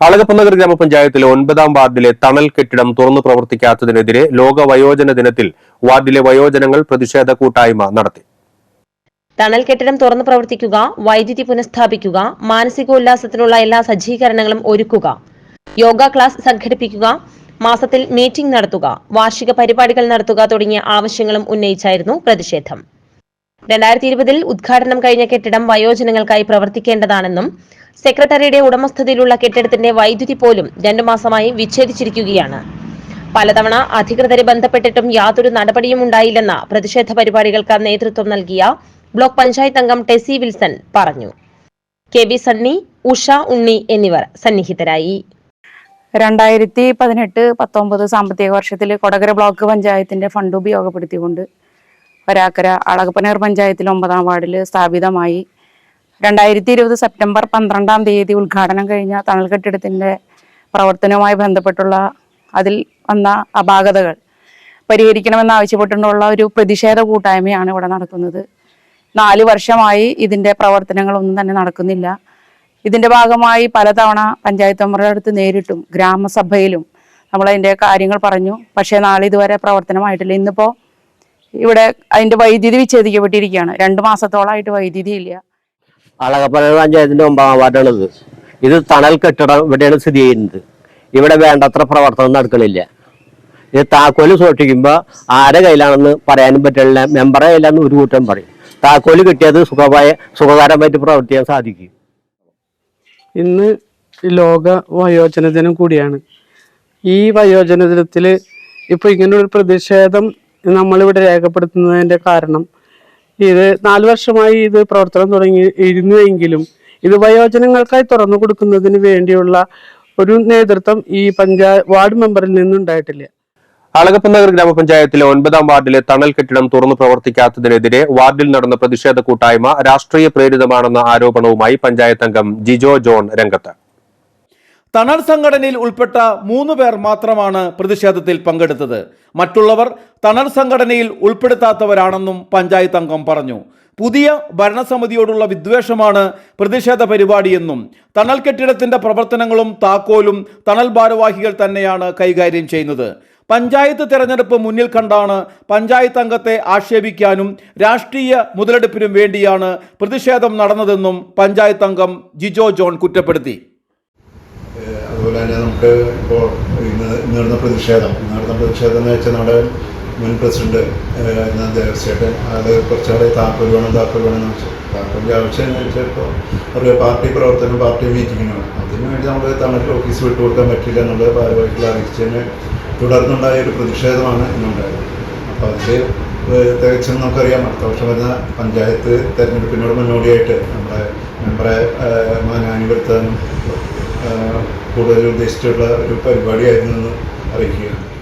അളകപ്പനഗർ ഗ്രാമപഞ്ചായത്തിലെ ഒൻപതാം വാർഡിലെ തണൽ കെട്ടിടം തുറന്നു പ്രവർത്തിക്കാത്തതിനെതിരെ ലോക വയോജന ദിനത്തിൽ വാർഡിലെ വയോജനങ്ങൾ പ്രതിഷേധ കൂട്ടായ്മ നടത്തി. തണൽ കെട്ടിടം തുറന്നു പ്രവർത്തിക്കുക വൈദ്യുതി പുനഃസ്ഥാപിക്കുക മാനസികോല്ലാസത്തിനുള്ള എല്ലാ സജ്ജീകരണങ്ങളും ഒരുക്കുക. യോഗ ക്ലാസ് സംഘടിപ്പിക്കുക മാസത്തിൽ മീറ്റിംഗ് നടത്തുക വാർഷിക പരിപാടികൾ നടത്തുക തുടങ്ങിയ ആവശ്യങ്ങളും ഉന്നയിച്ചായിരുന്നു പ്രതിഷേധം. രണ്ടായിരത്തി ഇരുപതിൽ ഉദ്ഘാടനം കഴിഞ്ഞ കെട്ടിടം വയോജനങ്ങൾക്കായി പ്രവർത്തിക്കേണ്ടതാണെന്നും സെക്രട്ടറിയുടെ ഉടമസ്ഥതയിലുള്ള കെട്ടിടത്തിന്റെ വൈദ്യുതി പോലും രണ്ടു മാസമായി വിച്ഛേദിച്ചിരിക്കുകയാണ്. പലതവണ അധികൃതരെ ബന്ധപ്പെട്ടിട്ടും യാതൊരു നടപടിയും ഉണ്ടായില്ലെന്ന പ്രതിഷേധ പരിപാടികൾക്ക് നേതൃത്വം നൽകിയ ബ്ലോക്ക് പഞ്ചായത്ത് അംഗം ടെസി വിൽസൺ പറഞ്ഞു. കെ ബി സണ്ണി ഉഷ ഉണ്ണി എന്നിവർ സന്നിഹിതരായി. രണ്ടായിരത്തി പതിനെട്ട് പത്തൊമ്പത് സാമ്പത്തിക വർഷത്തിൽ കൊടകര ബ്ലോക്ക് പഞ്ചായത്തിന്റെ ഫണ്ട് ഉപയോഗപ്പെടുത്തിക്കൊണ്ട് വരാക്കര അളകപ്പനേർ പഞ്ചായത്തിൽ ഒമ്പതാം വാർഡിൽ സ്ഥാപിതമായി രണ്ടായിരത്തി ഇരുപത് സെപ്റ്റംബർ പന്ത്രണ്ടാം തീയതി ഉദ്ഘാടനം കഴിഞ്ഞ തണൽ കെട്ടിടത്തിന്റെ പ്രവർത്തനവുമായി ബന്ധപ്പെട്ടുള്ള അതിൽ വന്ന അപാകതകൾ. പരിഹരിക്കണമെന്ന് ആവശ്യപ്പെട്ടുകൊണ്ടുള്ള ഒരു പ്രതിഷേധ കൂട്ടായ്മയാണ് ഇവിടെ നടക്കുന്നത്. നാല് വർഷമായി ഇതിന്റെ പ്രവർത്തനങ്ങളൊന്നും തന്നെ നടക്കുന്നില്ല. ഇതിന്റെ ഭാഗമായി പലതവണ പഞ്ചായത്ത് മെമ്പറുടെ അടുത്ത് നേരിട്ടും ഗ്രാമസഭയിലും നമ്മളതിന്റെ കാര്യങ്ങൾ പറഞ്ഞു. പക്ഷേ നാളെ ഇതുവരെ പ്രവർത്തനമായിട്ടില്ല. ഇന്നിപ്പോൾ ഇവിടെ അതിന്റെ വൈദ്യുതി വിച്ഛേദിക്കപ്പെട്ടിരിക്കുകയാണ്. രണ്ട് മാസത്തോളമായിട്ട് വൈദ്യുതി ഇല്ല. അളകപ്പന പഞ്ചായത്തിന്റെ ഒമ്പതാം വാർഡാണിത്. ഇത് തണൽ കെട്ടിടം ഇവിടെയാണ് സ്ഥിതി ചെയ്യുന്നത്. ഇവിടെ വേണ്ടത്ര പ്രവർത്തനം നടക്കണില്ല. ഇത് താക്കോൽ സൂക്ഷിക്കുമ്പോൾ ആരെ കയ്യിലാണെന്ന് പറയാനും പറ്റില്ല മെമ്പറെ കയ്യിലാന്ന് ഒരു കൂട്ടം പറയും. താക്കോൽ കിട്ടിയത് സുഖമായ സുഖകരമായിട്ട് പ്രവർത്തിക്കാൻ സാധിക്കും. ഇന്ന് ലോക വയോജന ദിനം കൂടിയാണ്. ഈ വയോജന ദിനത്തിൽ ഇപ്പോൾ ഇങ്ങനൊരു പ്രതിഷേധം നമ്മളിവിടെ രേഖപ്പെടുത്തുന്നതിന്റെ കാരണം ഇത് നാല് വർഷമായി ഇത് പ്രവർത്തനം തുടങ്ങി ഇരുന്നുവെങ്കിലും ഇത് വയോജനങ്ങൾക്കായി തുറന്നു കൊടുക്കുന്നതിന് വേണ്ടിയുള്ള ഒരു നേതൃത്വം ഈ പഞ്ചായത്ത് വാർഡ് മെമ്പറിൽ നിന്നുണ്ടായിട്ടില്ല. അളകപ്പനഗർ ഗ്രാമപഞ്ചായത്തിലെ ഒൻപതാം വാർഡിലെ തണൽ കെട്ടിടം തുറന്നു പ്രവർത്തിക്കാത്തതിനെതിരെ വാർഡിൽ നടന്ന പ്രതിഷേധ കൂട്ടായ്മ രാഷ്ട്രീയ പ്രേരിതമാണെന്ന ആരോപണവുമായി പഞ്ചായത്ത് അംഗം ജിജോ ജോൺ രംഗത്ത്. തണൽ സംഘടനയിൽ ഉൾപ്പെട്ട മൂന്ന് പേർ മാത്രമാണ് പ്രതിഷേധത്തിൽ പങ്കെടുത്തത്. മറ്റുള്ളവർ തണൽ സംഘടനയിൽ ഉൾപ്പെടുത്താത്തവരാണെന്നും പഞ്ചായത്ത് അംഗം പറഞ്ഞു. പുതിയ ഭരണസമിതിയോടുള്ള വിദ്വേഷമാണ് പ്രതിഷേധ പരിപാടിയെന്നും തണൽ കെട്ടിടത്തിന്റെ പ്രവർത്തനങ്ങളും താക്കോലും തണൽ ഭാരവാഹികൾ തന്നെയാണ് കൈകാര്യം ചെയ്യുന്നത്. പഞ്ചായത്ത് തെരഞ്ഞെടുപ്പ് മുന്നിൽ കണ്ടാണ് പഞ്ചായത്ത് അംഗത്തെ ആക്ഷേപിക്കാനും രാഷ്ട്രീയ മുതലെടുപ്പിനും വേണ്ടിയാണ് പ്രതിഷേധം നടന്നതെന്നും പഞ്ചായത്ത് അംഗം ജിജോ ജോൺ കുറ്റപ്പെടുത്തി. അതുപോലെ തന്നെ നമുക്ക് ഇപ്പോൾ ഇന്ന് നടന്ന പ്രതിഷേധം നടന്ന പ്രതിഷേധം എന്ന് വെച്ചാൽ നമ്മുടെ മുൻ പ്രസിഡന്റ് ദേവസ്വേട്ടൻ അത് കുറച്ചുകൂടെ താക്കോൽ വേണം താക്കോൽ വേണം എന്ന് വെച്ചു. താക്കോലിന്റെ ആവശ്യം എന്ന് വെച്ചാൽ ഇപ്പോൾ ഒരു പാർട്ടി പ്രവർത്തനം പാർട്ടി മീറ്റിങ്ങിനാണ് അതിനു വേണ്ടി നമ്മൾ തണൽ ഓഫീസ് വിട്ടു കൊടുക്കാൻ പറ്റില്ല എന്നുള്ളത് ഭാരവാഹികളെ അറിയിച്ചതിന് തുടർന്നുണ്ടായ ഒരു പ്രതിഷേധമാണ് ഇന്നുണ്ടായത്. അപ്പോൾ അതിൽ തികച്ചും നമുക്കറിയാം അടുത്ത വർഷം വരുന്ന പഞ്ചായത്ത് തെരഞ്ഞെടുപ്പിനോട് മുന്നോടിയായിട്ട് നമ്മുടെ മെമ്പറെ ആഹ് കൂടുതൽ ഉദ്ദേശിച്ചിട്ടുള്ള ഒരു പരിപാടിയായിരുന്നു എന്ന് അറിയിക്കുകയാണ്.